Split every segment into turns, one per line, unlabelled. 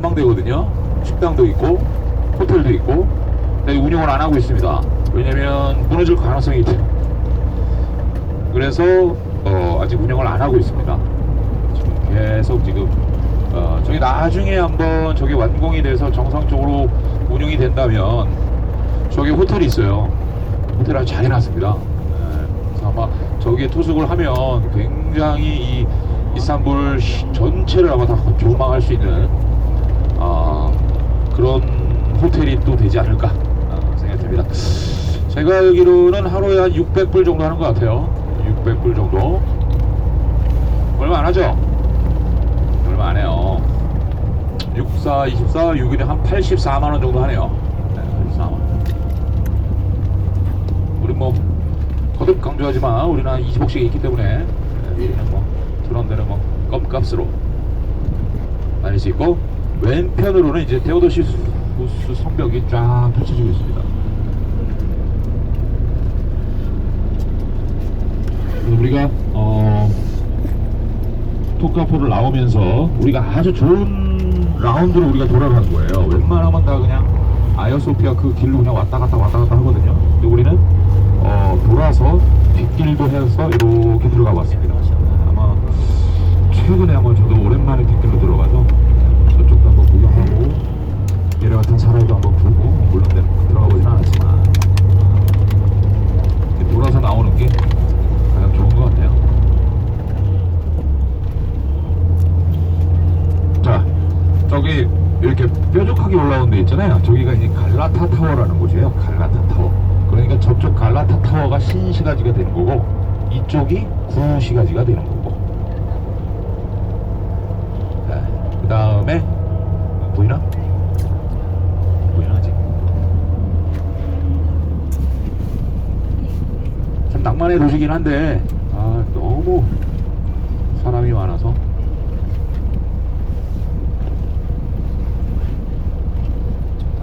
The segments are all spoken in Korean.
전망대거든요. 식당도 있고 호텔도 있고 근데 운영을 안 하고 있습니다. 왜냐면 무너질 가능성이 있대요. 그래서 어, 아직 운영을 안 하고 있습니다. 지금 계속 지금 어, 저기 나중에 한번 저게 완공이 돼서 정상적으로 운영이 된다면 저기 호텔이 있어요. 호텔 아주 잘 해놨습니다. 예, 그래서 아마 저기에 투숙을 하면 굉장히 이 이스탄불 시- 전체를 아마 다 조망할 수 있는 아, 그런 호텔이 또 되지 않을까 아, 생각이 듭니다. 제가 알기로는 하루에 한 600불 정도 하는 것 같아요. 600불 정도. 얼마 안 하죠? 얼마 안 해요. 64, 24, 6일에 한 84만원 정도 하네요. 네, 84만원. 우리 뭐, 거듭 강조하지만 우리는 한 20억씩 있기 때문에 네, 우리는 뭐, 그런 데는 뭐, 껌값으로 다닐 수 있고, 왼편으로는 이제 테오도시 부스 성벽이 쫙 펼쳐지고 있습니다. 우리가 어 토카포를 나오면서 우리가 아주 좋은 라운드로 우리가 돌아가는 거예요. 웬만하면 다 그냥 아이오소피아 그 길로 그냥 왔다 갔다 왔다 갔다 하거든요. 근데 우리는 어 돌아서 뒷길도 해서 이렇게 들어가 봤습니다. 아마 최근에 한번 저도 오랜만에 뒷길로 들어가서 저쪽도 한번 구경하고 내려갔던 사람도 한번 보고 물론 내가 들어가 보진 않았지만 이렇게 돌아서 나오는 게 가장 좋은 것 같아요. 자, 저기 이렇게 뾰족하게 올라온 데 있잖아요. 저기가 이제 갈라타 타워라는 곳이에요. 갈라타 타워. 그러니까 저쪽 갈라타 타워가 신시가지가 되는 거고 이쪽이 구시가지가 되는 거고. 그 다음에 보이나? 보이나 아직? 참 낭만의 도시긴 한데 아 너무 사람이 많아서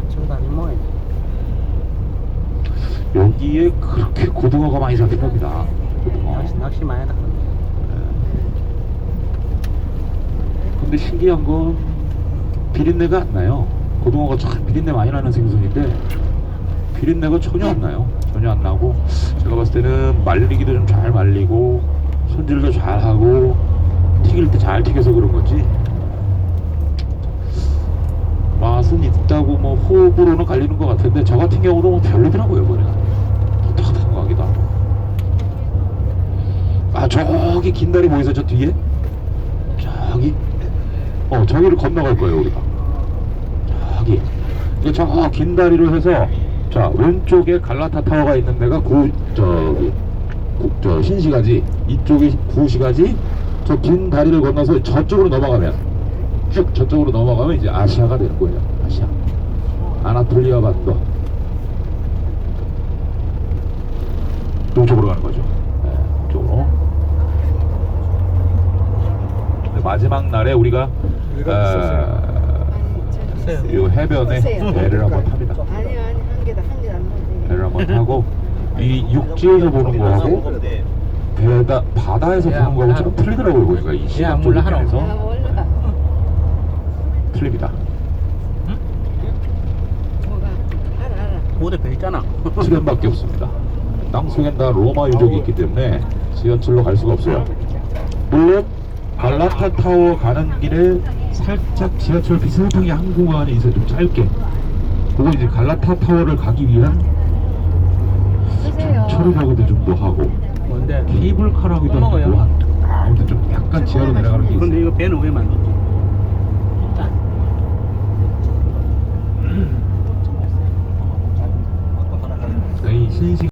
지금 다니 뭐해?
여기에 그렇게 고등어가 많이 잡힌답니다. 고등어.
낚시 낚시 많이 하다.
근데 신기한 건 비린내가 안 나요. 고등어가 참 비린내 많이 나는 생선인데 비린내가 전혀 안 나요. 전혀 안 나고 제가 봤을 때는 말리기도 좀 잘 말리고 손질도 잘 하고 튀길 때 잘 튀겨서 그런 건지 맛은 있다고 뭐 호흡으로는 갈리는 것 같은데 저 같은 경우도 뭐 별로더라고요 톡톡한 거 같기도 하고 아 저기 긴 다리 보이세요? 저 뒤에? 저기. 어 저기를 건너갈 거예요 우리가. 저기. 이게 저긴 다리로 해서 자 왼쪽에 갈라타 타워가 있는 데가 구 저기 구- 저 신시가지 이쪽이 구시가지 저 긴 다리를 건너서 저쪽으로 넘어가면 쭉 저쪽으로 넘어가면 이제 아시아가 되는 거예요 아시아. 아나톨리아 반도. 이쪽으로 가는 거죠 네, 이쪽으로 근데 마지막 날에 우리가 어, 이 해변에 배를 한번 탑니다.
아니요 아니 한 개다 한 개도 안 먹네.
배를 한번 타고 이 육지에서 보는 거하고 배다 바다에서 보는 거하고 조금 틀리더라고요 보니까 이 시각적
몰라, 하나
아
입장에서
몰라.
틀립니다.
뭐가 알아 알아.
고대 배 있잖아.
트램밖에 없습니다. 땅 속엔 다 로마 유적이 있기 때문에 지하철로 갈 수가 없어요. 물론 갈라타 타워 가는 길에 살짝 지하철 그 비슷하게 한 공간이 있어요. 좀 짧게. 그거 이제 갈라타 타워를 가기 위한 처리라고도 좀 뭐하고
뭔데?
케이블카라고도
뭐,
뭐 하고 아무튼 좀 약간 지하로 뭐 내려가는 게
근데
있어요.
이거 배는 왜 만들었지? 네, 이 신식